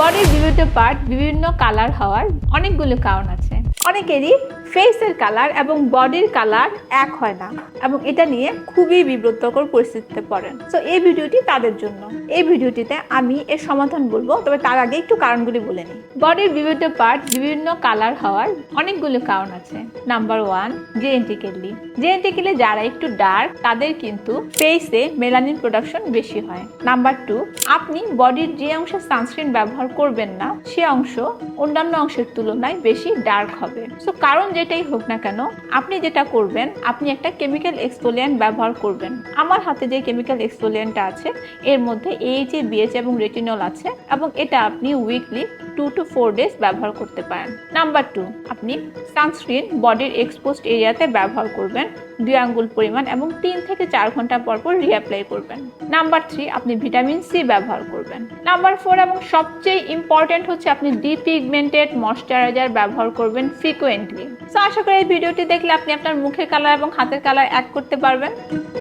বডির বিভিন্ন পার্ট বিভিন্ন কালার হওয়ার অনেকগুলো কারণ আছে। অনেকেরই ফেসের কালার এবং বডির কালার এক হয় না এবং এটা নিয়ে খুবই বিব্রতকর পরিস্থিতিতে পড়েন। তো এই ভিডিওটি তাদের জন্য। এই ভিডিওটিতে আমি এর সমাধান বলব, তবে তার আগে একটু কারণগুলি বলে নিই। বডির বিভিন্ন পার্ট বিভিন্ন কালার হওয়ার অনেকগুলো কারণ আছে। নাম্বার ওয়ান জেনেটিক্যালি জেনেটিক্যালি যারা একটু ডার্ক তাদের কিন্তু ফেসে মেলানিন প্রোডাকশন বেশি হয়। নাম্বার টু আপনি বডির যে অংশে সানস্ক্রিন ব্যবহার করবেন না, সে অংশ অন্যান্য অংশের তুলনায় বেশি ডার্ক হবে। সো কারণ যেটাই হোক না কেন, আপনি যেটা করবেন, আপনি একটা কেমিক্যাল এক্সফোলিয়েন্ট ব্যবহার করবেন। আমার হাতে যে কেমিক্যাল এক্সফোলিয়েন্টটা আছে, এর মধ্যে এইচএ বিএচ এবং রেটিনল আছে, এবং এটা আপনি weekly two to four days ব্যবহার করতে পারেন। নাম্বার টু আপনি সানস্ক্রিন বডির এক্সপোজড এরিয়াতে ব্যবহার করবেন, দুই আঙ্গুল পরিমাণ এবং তিন থেকে চার ঘণ্টা পর পর রিঅ্যাপ্লাই করবেন। নাম্বার থ্রি আপনি ভিটামিন সি ব্যবহার করবেন। নাম্বার ফোর এবং সবচেয়ে ইম্পর্টেন্ট হচ্ছে আপনি ডিপিগমেন্টেড ময়শ্চারাইজার ব্যবহার করবেন ফ্রিকোয়েন্টলি সো আশা করি এই ভিডিওটি দেখলে আপনি আপনার মুখের কালার এবং হাতের কালার অ্যাড করতে পারবেন।